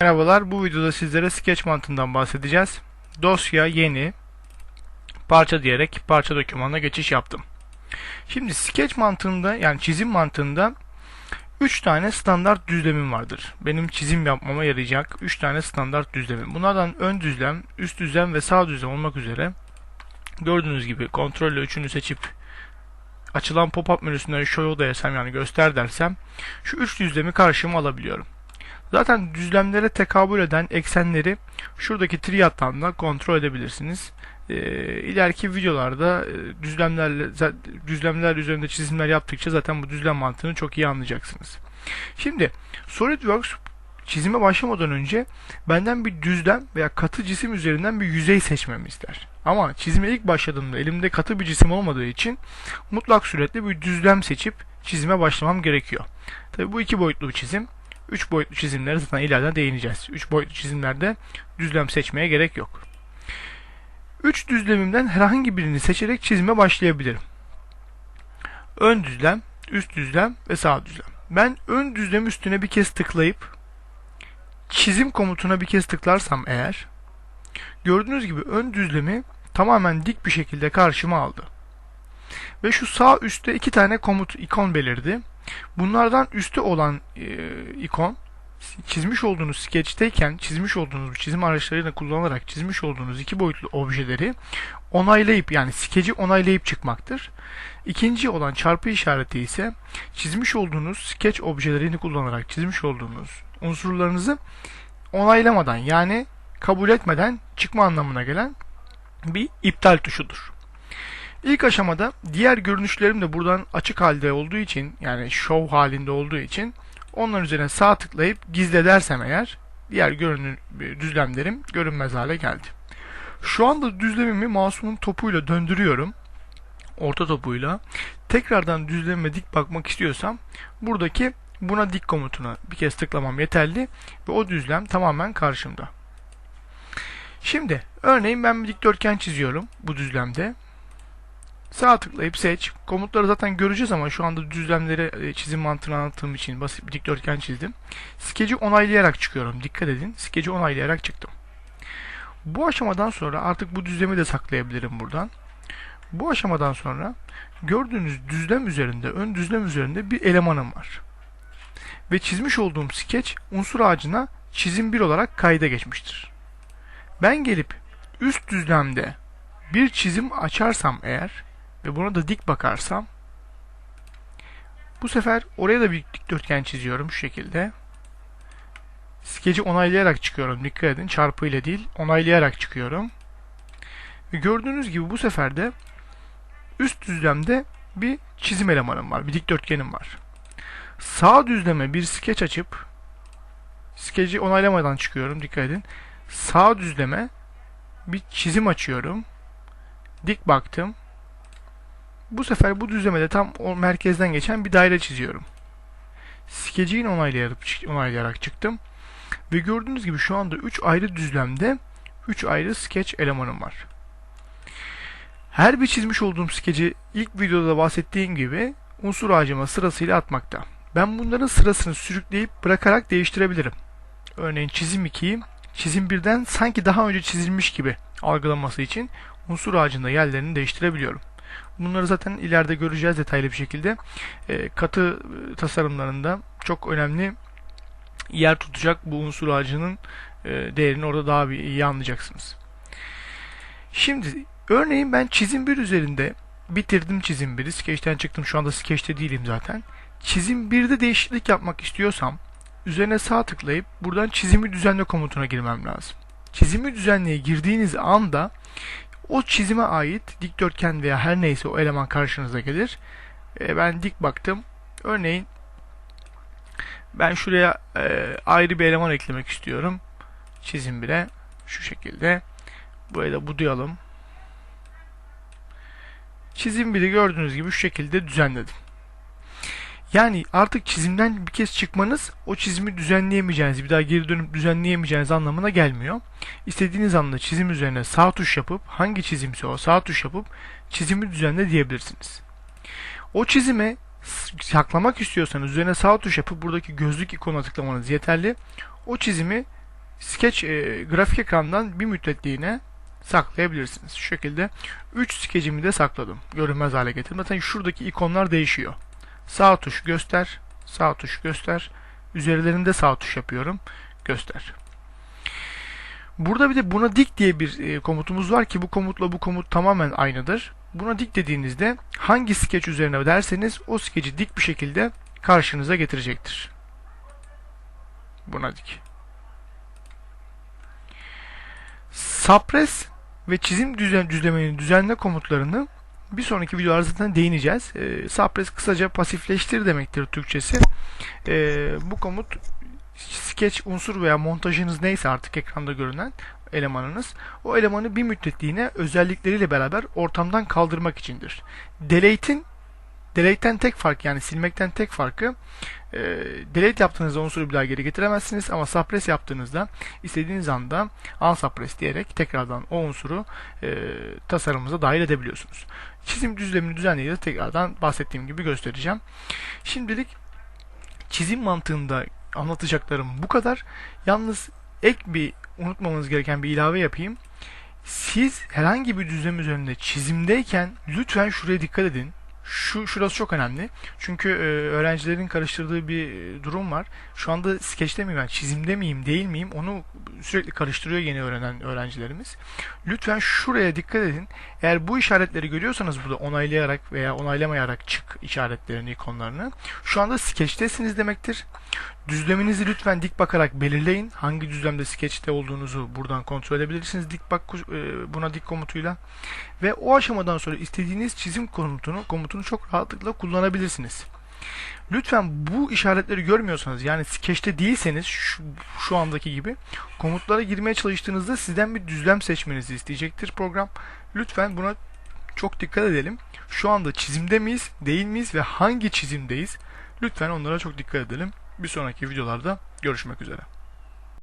Merhabalar, bu videoda sizlere sketch mantığından bahsedeceğiz. Dosya, yeni, parça diyerek parça dokümanına geçiş yaptım. Şimdi sketch mantığında yani çizim mantığında 3 tane standart düzlemim vardır. Benim çizim yapmama yarayacak 3 tane standart düzlemim. Bunlardan ön düzlem, üst düzlem ve sağ düzlem olmak üzere gördüğünüz gibi kontrolle üçünü seçip açılan pop-up menüsünden show dersem yani göster dersem şu üç düzlemi karşıma alabiliyorum. Zaten düzlemlere tekabül eden eksenleri şuradaki triattan da kontrol edebilirsiniz. Ee, ileriki videolarda e, düzlemlerle düzlemler üzerinde çizimler yaptıkça zaten bu düzlem mantığını çok iyi anlayacaksınız. Şimdi SolidWorks çizime başlamadan önce benden bir düzlem veya katı cisim üzerinden bir yüzey seçmemi ister. Ama çizime ilk başladığımda elimde katı bir cisim olmadığı için mutlak suretle bir düzlem seçip çizime başlamam gerekiyor. Tabi bu iki boyutlu bir çizim. 3 boyutlu çizimlere zaten ileriden değineceğiz. 3 boyutlu çizimlerde düzlem seçmeye gerek yok. 3 düzlemimden herhangi birini seçerek çizime başlayabilirim. Ön düzlem, üst düzlem ve sağ düzlem. Ben ön düzlem üstüne bir kez tıklayıp çizim komutuna bir kez tıklarsam eğer gördüğünüz gibi ön düzlemi tamamen dik bir şekilde karşıma aldı. Ve şu sağ üstte iki tane komut ikon belirdi. Bunlardan üstte olan e, ikon çizmiş olduğunuz sketchteyken çizmiş olduğunuz çizim araçlarıyla kullanarak çizmiş olduğunuz iki boyutlu objeleri onaylayıp yani skeci onaylayıp çıkmaktır. İkinci olan çarpı işareti ise çizmiş olduğunuz sketch objelerini kullanarak çizmiş olduğunuz unsurlarınızı onaylamadan yani kabul etmeden çıkma anlamına gelen bir iptal tuşudur. İlk aşamada diğer görünüşlerim de buradan açık halde olduğu için yani show halinde olduğu için onların üzerine sağ tıklayıp gizle dersem eğer diğer görünü düzlemlerim görünmez hale geldi. Şu anda düzlemimi mouse'umun topuyla döndürüyorum. Orta topuyla. Tekrardan düzlemime dik bakmak istiyorsam buradaki buna dik komutuna bir kez tıklamam yeterli ve o düzlem tamamen karşımda. Şimdi örneğin ben bir dikdörtgen çiziyorum bu düzlemde. Sağ tıklayıp seç. Komutları zaten göreceğiz ama şu anda düzlemleri e, çizim mantığını anlattığım için basit bir dikdörtgen çizdim. Skeci onaylayarak çıkıyorum. Dikkat edin. Skeci onaylayarak çıktım. Bu aşamadan sonra artık bu düzlemi de saklayabilirim buradan. Bu aşamadan sonra gördüğünüz düzlem üzerinde, ön düzlem üzerinde bir elemanım var. Ve çizmiş olduğum skeç unsur ağacına çizim 1 olarak kayda geçmiştir. Ben gelip üst düzlemde bir çizim açarsam eğer ve buna da dik bakarsam bu sefer oraya da bir dikdörtgen çiziyorum şu şekilde. Skeci onaylayarak çıkıyorum. Dikkat edin çarpı ile değil onaylayarak çıkıyorum. Ve gördüğünüz gibi bu sefer de üst düzlemde bir çizim elemanım var. Bir dikdörtgenim var. Sağ düzleme bir skeç açıp skeci onaylamadan çıkıyorum. Dikkat edin. Sağ düzleme bir çizim açıyorum. Dik baktım. Bu sefer bu düzlemede tam o merkezden geçen bir daire çiziyorum. Skeci'yi onaylayarak, onaylayarak çıktım. Ve gördüğünüz gibi şu anda 3 ayrı düzlemde 3 ayrı sketch elemanım var. Her bir çizmiş olduğum skeci ilk videoda da bahsettiğim gibi unsur ağacıma sırasıyla atmakta. Ben bunların sırasını sürükleyip bırakarak değiştirebilirim. Örneğin çizim 2'yi çizim 1'den sanki daha önce çizilmiş gibi algılaması için unsur ağacında yerlerini değiştirebiliyorum. Bunları zaten ileride göreceğiz detaylı bir şekilde. E, katı tasarımlarında çok önemli yer tutacak bu unsur ağacının e, değerini orada daha bir iyi anlayacaksınız. Şimdi örneğin ben çizim 1 üzerinde bitirdim çizim 1'i. Sketch'ten çıktım. Şu anda Sketch'te değilim zaten. Çizim 1'de değişiklik yapmak istiyorsam üzerine sağ tıklayıp buradan çizimi düzenle komutuna girmem lazım. Çizimi düzenleye girdiğiniz anda o çizime ait dikdörtgen veya her neyse o eleman karşınıza gelir. E, ben dik baktım. Örneğin ben şuraya e, ayrı bir eleman eklemek istiyorum. Çizim 1'e şu şekilde. Burayı da budayalım. Çizim 1'i gördüğünüz gibi şu şekilde düzenledim. Yani artık çizimden bir kez çıkmanız o çizimi düzenleyemeyeceğiniz, bir daha geri dönüp düzenleyemeyeceğiniz anlamına gelmiyor. İstediğiniz anda çizim üzerine sağ tuş yapıp hangi çizimse o sağ tuş yapıp çizimi düzenle diyebilirsiniz. O çizime saklamak istiyorsanız üzerine sağ tuş yapıp buradaki gözlük ikonuna tıklamanız yeterli. O çizimi sketch e, grafik ekrandan bir müddetliğine saklayabilirsiniz. Şu şekilde 3 skecimi de sakladım. Görünmez hale getirdim. Zaten şuradaki ikonlar değişiyor. Sağ tuş göster, sağ tuş göster. Üzerlerinde sağ tuş yapıyorum. Göster. Burada bir de buna dik diye bir e, komutumuz var ki bu komutla bu komut tamamen aynıdır. Buna dik dediğinizde hangi skeç üzerine derseniz o skeci dik bir şekilde karşınıza getirecektir. Buna dik. Suppress ve çizim düzen, düzlemenin düzenle komutlarını bir sonraki videolarda zaten değineceğiz. E, suppress kısaca pasifleştir demektir Türkçesi. E, bu komut sketch unsur veya montajınız neyse artık ekranda görünen elemanınız o elemanı bir müddetliğine özellikleriyle beraber ortamdan kaldırmak içindir. Delete'in Delete'den tek fark yani silmekten tek farkı e, delete yaptığınızda unsuru bir daha geri getiremezsiniz ama suppress yaptığınızda istediğiniz anda unsuppress diyerek tekrardan o unsuru e, tasarımımıza dahil edebiliyorsunuz. Çizim düzlemini düzenleyerek tekrardan bahsettiğim gibi göstereceğim. Şimdilik çizim mantığında anlatacaklarım bu kadar. Yalnız ek bir unutmamanız gereken bir ilave yapayım. Siz herhangi bir düzlem üzerinde çizimdeyken lütfen şuraya dikkat edin. Şu şurası çok önemli. Çünkü e, öğrencilerin karıştırdığı bir durum var. Şu anda skeçte miyim ben, çizimde miyim, değil miyim? Onu sürekli karıştırıyor yeni öğrenen öğrencilerimiz. Lütfen şuraya dikkat edin. Eğer bu işaretleri görüyorsanız burada onaylayarak veya onaylamayarak çık işaretlerini, ikonlarını şu anda skeçtesiniz demektir. Düzleminizi lütfen dik bakarak belirleyin. Hangi düzlemde skeçte olduğunuzu buradan kontrol edebilirsiniz dik bak e, buna dik komutuyla. Ve o aşamadan sonra istediğiniz çizim komutunu komutunu çok rahatlıkla kullanabilirsiniz. Lütfen bu işaretleri görmüyorsanız yani skeçte değilseniz şu, şu andaki gibi komutlara girmeye çalıştığınızda sizden bir düzlem seçmenizi isteyecektir program. Lütfen buna çok dikkat edelim. Şu anda çizimde miyiz, değil miyiz ve hangi çizimdeyiz? Lütfen onlara çok dikkat edelim. Bir sonraki videolarda görüşmek üzere.